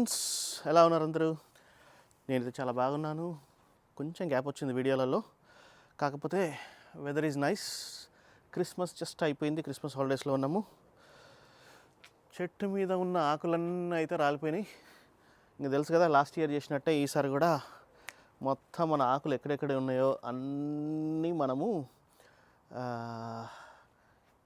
Friends ఎలా ఉన్నారు అందరూ? నేనైతే చాలా బాగున్నాను. కొంచెం గ్యాప్ వచ్చింది వీడియోలలో. కాకపోతే weather is nice Christmas just అయిపోయింది. క్రిస్మస్ హాలిడేస్లో ఉన్నాము. చెట్టు మీద ఉన్న ఆకులన్నీ అయితే రాలిపోయినాయి. ఇంకా తెలుసు కదా లాస్ట్ ఇయర్ చేసినట్టే ఈసారి కూడా మొత్తం మన ఆకులు ఎక్కడెక్కడ ఉన్నాయో అన్నీ మనము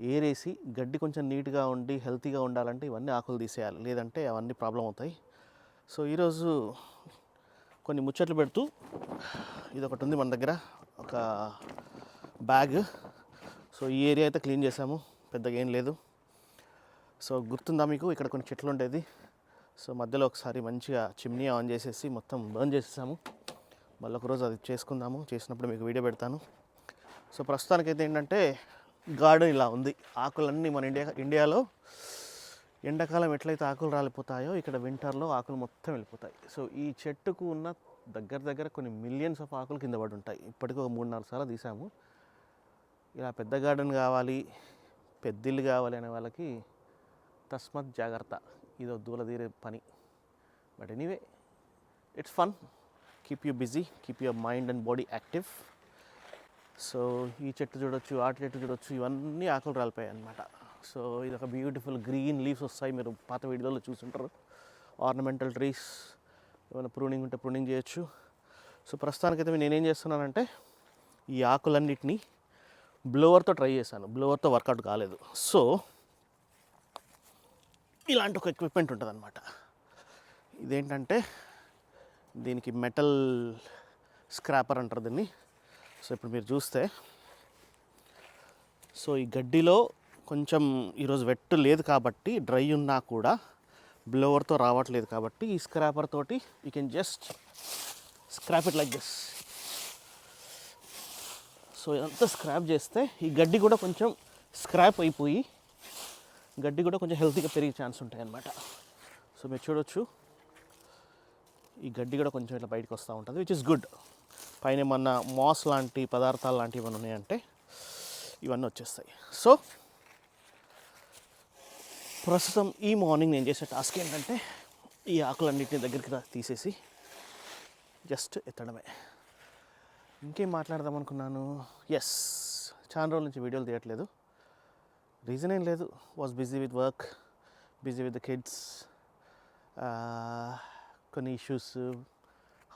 ఏరేసి గడ్డి కొంచెం నీట్గా ఉండి హెల్తీగా ఉండాలంటే ఇవన్నీ ఆకులు తీసేయాలి. లేదంటే అవన్నీ ప్రాబ్లం అవుతాయి. సో ఈరోజు కొన్ని ముచ్చట్లు పెడుతూ ఇది ఒకటి ఉంది మన దగ్గర ఒక బ్యాగ్. సో ఈ ఏరియా అయితే క్లీన్ చేసాము పెద్దగా ఏం లేదు. సో గుర్తుందా మీకు? ఇక్కడ కొన్ని చెట్లు ఉండేది. సో మధ్యలో ఒకసారి మంచిగా చిమ్నీ ఆన్ చేసేసి మొత్తం బర్న్ చేసేసాము. మళ్ళీ ఒకరోజు అది చేసుకుందాము చేసినప్పుడు మీకు వీడియో పెడతాను. సో ప్రస్తుతానికైతే ఏంటంటే గార్డెన్ ఇలా ఉంది. ఆకులన్నీ మన ఇండియా ఇండియాలో ఎండాకాలం ఎట్లయితే ఆకులు రాలిపోతాయో ఇక్కడ వింటర్లో ఆకులు మొత్తం వెళ్ళిపోతాయి. సో ఈ చెట్టుకు ఉన్న దగ్గర దగ్గర కొన్ని మిలియన్స్ ఆఫ్ ఆకులు కింద పడి ఉంటాయి. ఇప్పటికీ ఒక మూడు నాలుగు సార్లు తీసాము. ఇలా పెద్ద గార్డెన్ కావాలి పెద్దిల్లు కావాలి అనే వాళ్ళకి తస్మత్ జాగ్రత్త. ఇదో దూలదీరే పని. But anyway it's fun keep you busy keep your mind and body active so ఈ చెట్టు చూడొచ్చు ఆ చెట్టు చూడొచ్చు ఇవన్నీ ఆకులు రాలిపోయాయి అనమాట సో ఇది ఒక బ్యూటిఫుల్ గ్రీన్ లీవ్స్ వస్తాయి. మీరు పాత వీడియోలో చూసుంటారు. ఆర్నమెంటల్ ట్రీస్ ఏమైనా ప్రూనింగ్ ఉంటే ప్రూనింగ్ చేయొచ్చు. సో ప్రస్తుతానికైతే నేనేం చేస్తున్నానంటే ఈ ఆకులన్నిటినీ బ్లోవర్తో ట్రై చేశాను. బ్లోవర్తో వర్కౌట్ కాలేదు. సో ఇలాంటి ఒక ఎక్విప్మెంట్ ఉంటుంది అనమాట ఇదేంటంటే దీనికి మెటల్ స్క్రాపర్ అంటారు దీన్ని. సో ఇప్పుడు మీరు చూస్తే సో ఈ గడ్డిలో కొంచెం ఈరోజు వెట్ లేదు కాబట్టి డ్రై ఉన్నా కూడా బ్లోవర్తో రావట్లేదు కాబట్టి ఈ స్క్రాపర్ తోటి you can just scrape it like this so ఇదంతా స్క్రాప్ చేస్తే ఈ గడ్డి కూడా కొంచెం స్క్రాప్ అయిపోయి గడ్డి కూడా కొంచెం హెల్తీగా పెరిగే ఛాన్స్ ఉంటాయి అన్నమాట. సో మీరు చూడొచ్చు ఈ గడ్డి కూడా కొంచెం ఇట్లా బయటకు వస్తూ ఉంటుంది విచ్ ఇస్ గుడ్ పైన ఏమన్నా మాస్ లాంటి పదార్థాలు లాంటివి ఏమైనా ఉన్నాయంటే ఇవన్నీ వచ్చేస్తాయి. సో ప్రస్తుతం ఈ మార్నింగ్ నేను చేసే టాస్క్ ఏంటంటే ఈ ఆకులన్నింటినీ దగ్గరికి తీసేసి జస్ట్ ఎత్తడమే. ఇంకేం మాట్లాడదాం అనుకున్నాను? ఎస్ చాలా రోజుల నుంచి వీడియోలు తీయట్లేదు. రీజన్ ఏం లేదు. Was busy with work busy with the kids కొన్ని ఇష్యూస్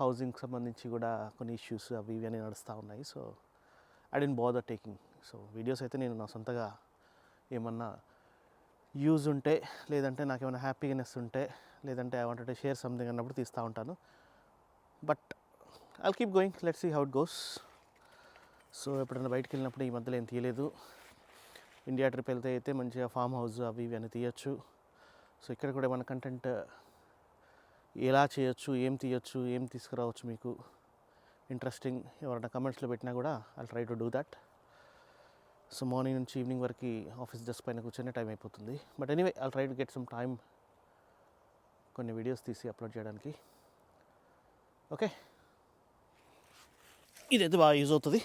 హౌసింగ్కి సంబంధించి కూడా కొన్ని ఇష్యూస్ అవి ఇవి అని నడుస్తూ ఉన్నాయి. So I didn't bother taking so videos అయితే నేను నా సొంతగా ఏమన్నా యూజ్ ఉంటే లేదంటే నాకు ఏమైనా హ్యాపీనెస్ ఉంటే లేదంటే ఐ వాంటెడ్ షేర్ సంథింగ్ అన్నప్పుడు తీస్తూ ఉంటాను. But I'll keep going let see how it goes so ఎప్పుడైనా బయటికి వెళ్ళినప్పుడు ఈ మధ్యలో ఏం తీయలేదు. ఇండియా ట్రిప్ వెళ్తే అయితే మంచిగా ఫామ్ హౌస్ అవి ఇవి అని తీయచ్చు. సో ఇక్కడ కూడా ఏమైనా కంటెంట్ ఎలా చేయొచ్చు ఏం తీయొచ్చు ఏం తీసుకురావచ్చు మీకు? ఇంట్రెస్టింగ్ ఎవరైనా కమెంట్స్లో పెట్టినా కూడా I try to do that so morning నుంచి ఈవినింగ్ వరకు ఆఫీస్ డెస్క్ పైన కూర్చొని టైం అయిపోతుంది. But anyway I try to get some time కొన్ని వీడియోస్ తీసి అప్లోడ్ చేయడానికి. ఓకే ఇదైతే బాగా యూజ్ అవుతుంది.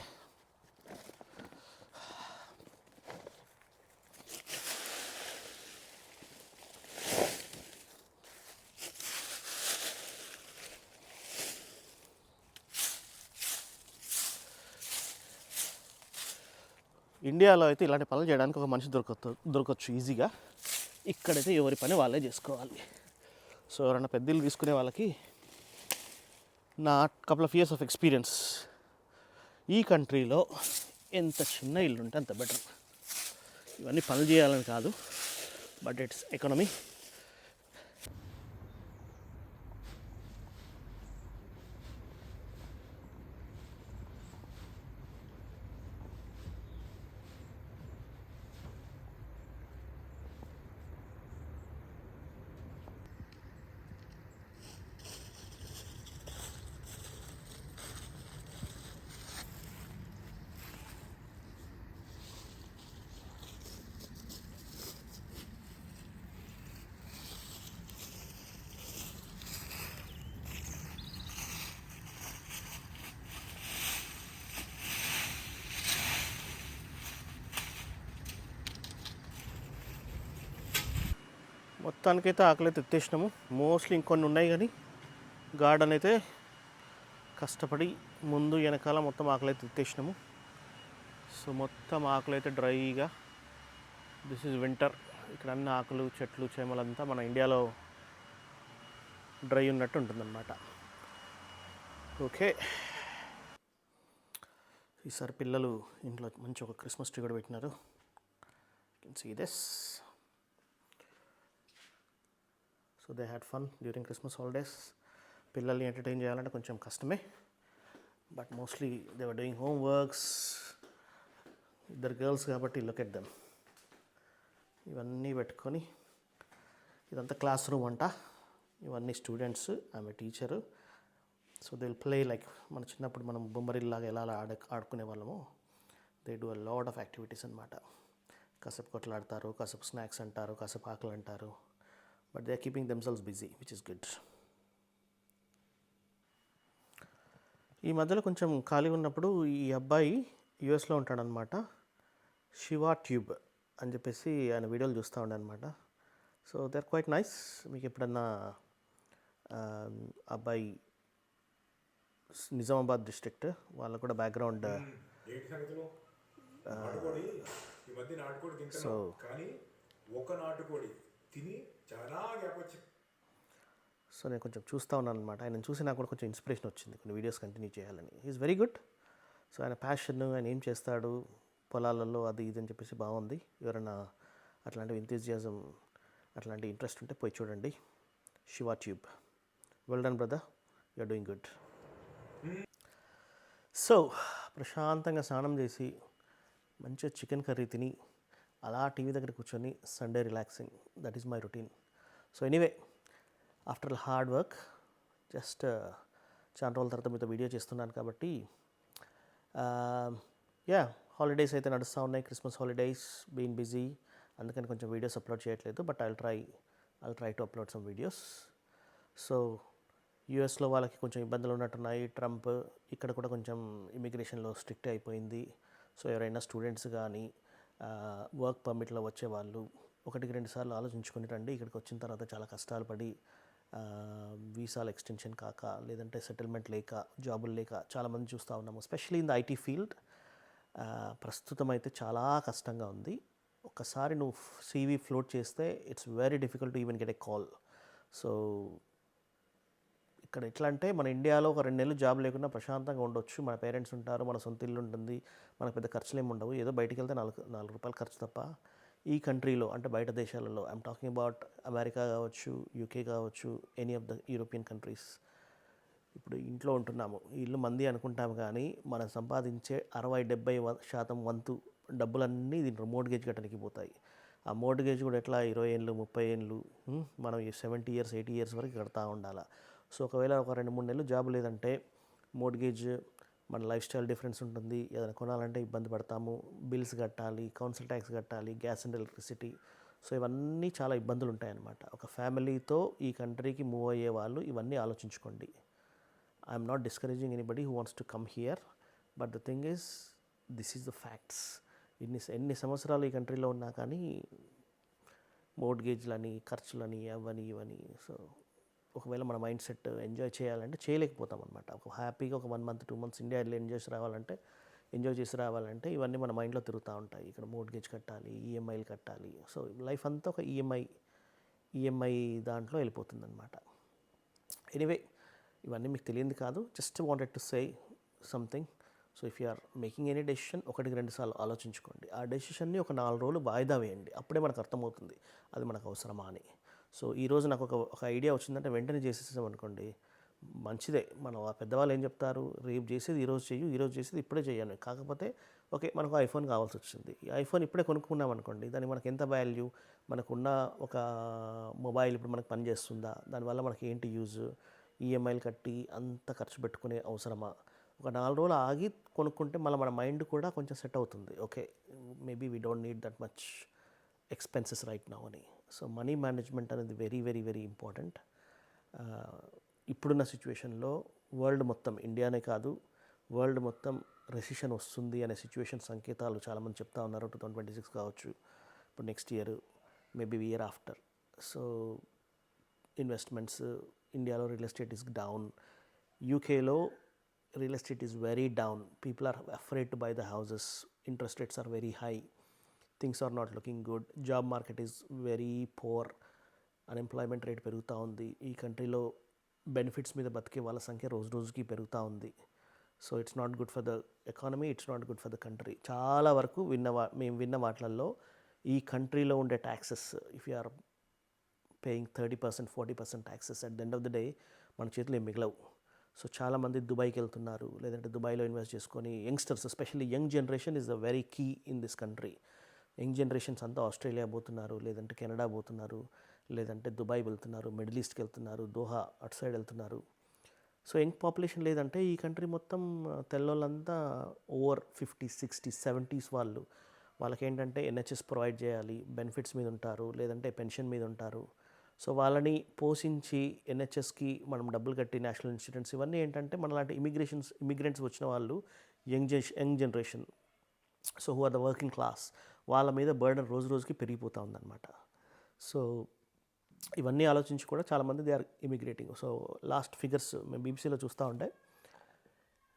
ఇండియాలో అయితే ఇలాంటి పనులు చేయడానికి ఒక మనిషి దొరకచ్చు దొరకచ్చు ఈజీగా. ఇక్కడైతే ఎవరి పని వాళ్ళే చేసుకోవాలి. సో ఎవరైనా పెద్ద ఇల్లు తీసుకునే వాళ్ళకి నా couple of years of experience ఈ కంట్రీలో ఎంత చిన్న ఇల్లు ఉంటే అంత బెటర్ ఇవన్నీ పనులు చేయాలని కాదు బట్ ఇట్స్ ఎకనమీ మొత్తానికైతే ఆకలి అయితే ఎత్తేసినాము. మోస్ట్లీ ఇంకొన్ని ఉన్నాయి కానీ గార్డెన్ అయితే కష్టపడి ముందు వెనకాల మొత్తం ఆకలి అయితే ఎత్తేసినాము. సో మొత్తం ఆకలి అయితే డ్రైగా దిస్ ఈజ్ వింటర్. ఇక్కడ అన్ని ఆకులు చెట్లు చేమలంతా మన ఇండియాలో డ్రై ఉన్నట్టు ఉంటుందన్నమాట. ఓకే. ఈసారి పిల్లలు ఇంట్లో మంచి ఒక క్రిస్మస్ ట్రీ కూడా పెట్టినారు. Can see this so they had fun during Christmas holidays పిల్లల్ని ఎంటర్టైన్ చేయాలంటే కొంచెం కష్టమే. But mostly they were doing home works ఇద్దరు గర్ల్స్ కాబట్టి లుక్ ఎట్ దెమ్ ఇవన్నీ పెట్టుకొని ఇదంతా క్లాస్ రూమ్ అంట. ఇవన్నీ స్టూడెంట్స్ ఆమె teacher so they will play like మన చిన్నప్పుడు మనం బొమ్మరిల్లాగా ఎలా ఆడ ఆడుకునే వాళ్ళము they do a lot of activities అనమాట కాసేపు కొట్లాడతారు కాసేపు స్నాక్స్ అంటారు కాసేపు ఆకలి అంటారు but they are keeping themselves busy which is good ఈ మధ్యలో కొంచెం ఖాళీ ఉన్నప్పుడు ఈ అబ్బాయి యుఎస్లో ఉంటాడనమాట శివా ట్యూబ్ అని చెప్పేసి ఆయన వీడియోలు చూస్తూ ఉండే అనమాట so they are quite nice మీకు ఎప్పుడన్నా అబ్బాయి స్- నిజామాబాద్ డిస్ట్రిక్ట్ వాళ్ళకు కూడా బ్యాక్గ్రౌండ్ కానీ ఒక నాటుకోడి తిని సో నేను కొంచెం చూస్తూ ఉన్నాను అనమాట ఆయన చూసి నాకు కూడా కొంచెం ఇన్స్పిరేషన్ వచ్చింది. కొన్ని వీడియోస్ కంటిన్యూ చేయాలని. ఈజ్ వెరీ గుడ్ సో ఆయన ప్యాషన్ ఆయన ఏం చేస్తాడు పొలాలలో అది ఇది అని చెప్పేసి బాగుంది. ఎవరైనా అట్లాంటి ఎంతూజియాజం అట్లాంటి ఇంట్రెస్ట్ ఉంటే పోయి చూడండి. Shiva tube well done brother you're doing good so ప్రశాంతంగా స్నానం చేసి మంచిగా చికెన్ కర్రీ తిని అలా టీవీ దగ్గర కూర్చొని Sunday relaxing that is my routine so anyway after hard work just చాలా రోజుల తర్వాత మీతో వీడియో చేస్తున్నాను కాబట్టి um, యా హాలిడేస్ అయితే నడుస్తూ ఉన్నాయి. క్రిస్మస్ హాలిడేస్ బీన్ బిజీ అందుకని కొంచెం వీడియోస్ అప్లోడ్ చేయట్లేదు but I try I try to upload some videos so యూఎస్లో వాళ్ళకి కొంచెం ఇబ్బందులు ఉన్నట్టున్నాయి. ట్రంప్ ఇక్కడ కూడా కొంచెం ఇమిగ్రేషన్లో స్ట్రిక్ట్ అయిపోయింది. సో ఎవరైనా స్టూడెంట్స్ కానీ uh, వర్క్ పర్మిట్లో వచ్చే వాళ్ళు ఒకటికి రెండు సార్లు ఆలోచించుకుని రండి. ఇక్కడికి వచ్చిన తర్వాత చాలా కష్టాలు పడి వీసాలు ఎక్స్టెన్షన్ కాక లేదంటే సెటిల్మెంట్ లేక జాబులు లేక చాలామంది చూస్తూ ఉన్నాము. Specially in the IT field ప్రస్తుతం అయితే చాలా కష్టంగా ఉంది. ఒకసారి నువ్వు సీవీ ఫ్లోట్ చేస్తే it's very difficult to even get a call so ఇక్కడ ఎట్లా అంటే మన ఇండియాలో ఒక రెండు నెలలు జాబ్ లేకుండా ప్రశాంతంగా ఉండొచ్చు. మన పేరెంట్స్ ఉంటారు మన సొంత ఇల్లు ఉంటుంది మనకు పెద్ద ఖర్చులు ఏమి ఉండవు. ఏదో బయటికి వెళ్తే నాలుగు నాలుగు రూపాయలు ఖర్చు తప్ప. ఈ కంట్రీలో అంటే బయట దేశాలలో ఐఎమ్ టాకింగ్ అబౌట్ అమెరికా కావచ్చు యూకే కావచ్చు any of the European countries ఇప్పుడు ఇంట్లో ఉంటున్నాము ఇల్లు మంది అనుకుంటాము కానీ మనం సంపాదించే అరవై డెబ్బై శాతం వంతు డబ్బులన్నీ దీంట్లో మోర్గేజ్ కట్టడానికి పోతాయి. ఆ మోర్గేజ్ కూడా ఎట్లా? ఇరవై ఏళ్ళు ముప్పై ఏళ్ళు మనం సెవెంటీ ఇయర్స్ ఎయిటీ ఇయర్స్ వరకు కడతా ఉండాలి? సో ఒకవేళ ఒక రెండు మూడు నెలలు జాబ్ లేదంటే మోర్గేజ్ మన లైఫ్ స్టైల్ డిఫరెన్స్ ఉంటుంది. ఏదైనా కొనాలంటే ఇబ్బంది పడతాము. బిల్స్ కట్టాలి కౌన్సిల్ ట్యాక్స్ కట్టాలి గ్యాస్ అండ్ ఎలక్ట్రిసిటీ. సో ఇవన్నీ చాలా ఇబ్బందులు ఉంటాయన్నమాట ఒక ఫ్యామిలీతో ఈ కంట్రీకి మూవ్ అయ్యే వాళ్ళు ఇవన్నీ ఆలోచించుకోండి. I'm not discouraging anybody who wants to come here. But the thing is this is the facts. ఇన్ని ఎన్ని సంవత్సరాలు ఈ కంట్రీలో ఉన్నా కానీ మోడ్గేజ్లని ఖర్చులని అవని ఇవని సో ఒకవేళ మన మైండ్ సెట్ ఎంజాయ్ చేయాలంటే చేయలేకపోతాం అనమాట ఒక హ్యాపీగా ఒక one month two months India వెళ్ళి ఎంజాయ్ చేసి రావాలంటే ఎంజాయ్ చేసి రావాలంటే ఇవన్నీ మన మైండ్లో తిరుగుతూ ఉంటాయి. ఇక్కడ మోర్గేజ్ కట్టాలి ఈఎంఐలు కట్టాలి. సో లైఫ్ అంతా ఒక ఈఎంఐ ఈఎంఐ దాంట్లో వెళ్ళిపోతుంది అనమాట ఎనీవే ఇవన్నీ మీకు తెలియంది కాదు. Just wanted to say something so if you are making any decision ఒకటికి రెండు సార్లు ఆలోచించుకోండి. ఆ డెసిషన్ని ఒక నాలుగు రోజులు వాయిదా వేయండి. అప్పుడే మనకు అర్థమవుతుంది. అది మనకు అవసరమా అని. సో ఈరోజు నాకు ఒక ఒక ఐడియా వచ్చిందంటే వెంటనే చేసేసాం అనుకోండి. మంచిదే. మనం ఆ పెద్దవాళ్ళు ఏం చెప్తారు? రేపు చేసేది ఈరోజు చెయ్యు ఈరోజు చేసేది ఇప్పుడే చేయను కాకపోతే ఓకే మనకు ఐఫోన్ కావాల్సి వచ్చింది. ఈ ఐఫోన్ ఇప్పుడే కొనుక్కున్నాం అనుకోండి దానికి మనకి ఎంత వాల్యూ మనకున్న ఒక మొబైల్ ఇప్పుడు మనకు పనిచేస్తుందా దానివల్ల మనకి ఏంటి యూజ్ ఈఎంఐలు కట్టి అంత ఖర్చు పెట్టుకునే అవసరమా? ఒక నాలుగు రోజులు ఆగి కొనుక్కుంటే మళ్ళీ మన మైండ్ కూడా కొంచెం సెట్ అవుతుంది. Okay maybe we don't need that much expenses right now అని. సో మనీ మేనేజ్మెంట్ అనేది వెరీ వెరీ వెరీ ఇంపార్టెంట్. ఇప్పుడున్న సిచ్యువేషన్లో వరల్డ్ మొత్తం ఇండియానే కాదు వరల్డ్ మొత్తం రెసిషన్ వస్తుంది అనే సిచ్యువేషన్ సంకేతాలు చాలామంది చెప్తా ఉన్నారు టూ థౌజండ్ ట్వంటీ సిక్స్ కావచ్చు ఇప్పుడు next year maybe year after. So investments ఇండియాలో రియల్ ఎస్టేట్ ఇస్ డౌన్ యూకేలో real estate is very down people are afraid to buy the houses interest rates are very high. Things are not looking good job market is very poor unemployment rate పెరుగుతూ ఉంది. ఈ కంట్రీలో benefits మీద బతికే వాళ్ళ సంఖ్య రోజు రోజుకి పెరుగుతూ ఉంది. So it's not good for the economy it's not good for the country చాలా వరకు విన్న వా మేము విన్న వాటిలలో ఈ కంట్రీలో ఉండే taxes if you are paying thirty percent forty percent taxes at the end of the day మన చేతిలో ఏం మిగలవు. సో చాలామంది దుబాయ్కి వెళ్తున్నారు. లేదంటే దుబాయ్లో ఇన్వెస్ట్ చేసుకొని youngsters especially young generation is the very key in this country young generations అంతా ఆస్ట్రేలియా పోతున్నారు లేదంటే కెనడా పోతున్నారు లేదంటే దుబాయ్ వెళ్తున్నారు మిడిల్ ఈస్ట్కి వెళ్తున్నారు దోహా అటు సైడ్ వెళ్తున్నారు. సో యంగ్ పాపులేషన్ లేదంటే ఈ కంట్రీ మొత్తం ఆ, తెల్లోళ్ళంతా ఓవర్ ఫిఫ్టీ సిక్స్టీ సెవెంటీస్ వాళ్ళు. వాళ్ళకి ఏంటంటే ఎన్హెచ్ఎస్ ప్రొవైడ్ చేయాలి బెనిఫిట్స్ మీద ఉంటారు లేదంటే పెన్షన్ మీద ఉంటారు. సో వాళ్ళని పోషించి ఎన్హెచ్ఎస్కి మనం డబ్బులు కట్టి నేషనల్ ఇన్సూరెన్స్ ఇవన్నీ ఏంటంటే మన లాంటి ఇమిగ్రేషన్స్ ఇమిగ్రెంట్స్ వచ్చిన వాళ్ళు young gen young generation. So who are the working class. వాళ్ళ మీద బర్డన్ రోజు రోజుకి పెరిగిపోతూ ఉందన్నమాట. సో ఇవన్నీ ఆలోచించి కూడా చాలామంది they are immigrating. So last figures మేము బీబీసీలో చూస్తూ ఉంటే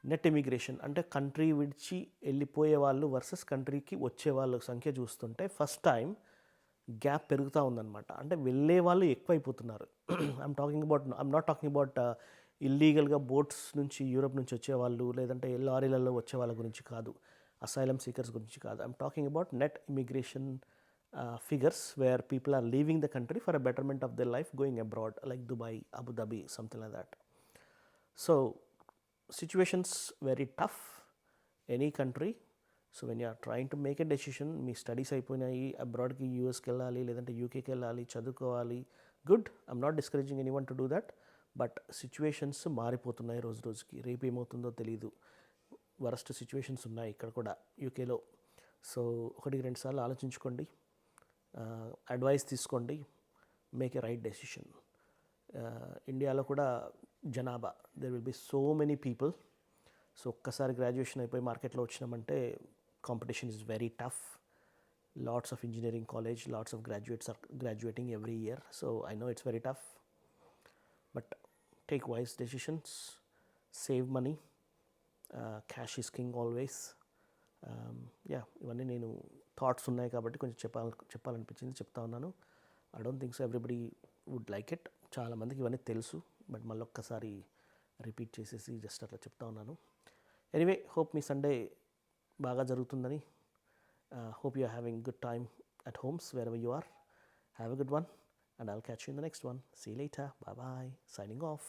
నెట్ ఇమిగ్రేషన్ అంటే కంట్రీ విడిచి వెళ్ళిపోయే వాళ్ళు వర్సెస్ కంట్రీకి వచ్చే వాళ్ళ సంఖ్య చూస్తుంటే ఫస్ట్ టైం గ్యాప్ పెరుగుతూ ఉందన్నమాట. అంటే వెళ్ళే వాళ్ళు ఎక్కువైపోతున్నారు. I'm talking about I'm not talking about ఇల్లీగల్గా బోట్స్ నుంచి యూరోప్ నుంచి వచ్చేవాళ్ళు లేదంటే లారీలలో వచ్చే వాళ్ళ గురించి కాదు. అసైలం సీకర్స్ గురించి కాదు. I'm talking about net immigration figures where people are leaving the country for a betterment of the life going abroad like Dubai Abu Dhabi something like that so situations very tough any country so when are trying to make a decision me studies అయిపోయినాయి అబ్రాడ్కి యూఎస్కి వెళ్ళాలి లేదంటే యూకేకి వెళ్ళాలి చదువుకోవాలి good I'm not discouraging anyone to do that but situations మారిపోతున్నాయి రోజు రోజుకి. రేపు ఏమవుతుందో తెలియదు వరస్ట్ సిచ్యువేషన్స్ ఉన్నాయి ఇక్కడ కూడా యూకేలో. సో ఒకటికి రెండు సార్లు ఆలోచించుకోండి. అడ్వైస్ తీసుకోండి. Make a right decision. ఇండియాలో కూడా జనాభా there will be so many people so ఒక్కసారి గ్రాడ్యుయేషన్ అయిపోయి మార్కెట్లో వచ్చినామంటే competition is very tough lots of engineering college lots of graduates are graduating every year so I know it's very tough but take wise decisions save money cash is king always yeah ఇవన్నీ నేను thoughts ఉన్నాయి కాబట్టి కొంచెం చెప్పాలి చెప్పాలనిపించింది చెప్తా ఉన్నాను. I don't think so everybody would like it చాలామందికి ఇవన్నీ తెలుసు బట్ మళ్ళీ ఒక్కసారి రిపీట్ చేసేసి జస్ట్ అట్లా చెప్తా ఉన్నాను. ఎనీవే హోప్ మీ సండే బాగా జరుగుతుందని. Hope you are having good time at homes wherever you are have a good one and I'll catch in the next one see later bye bye signing off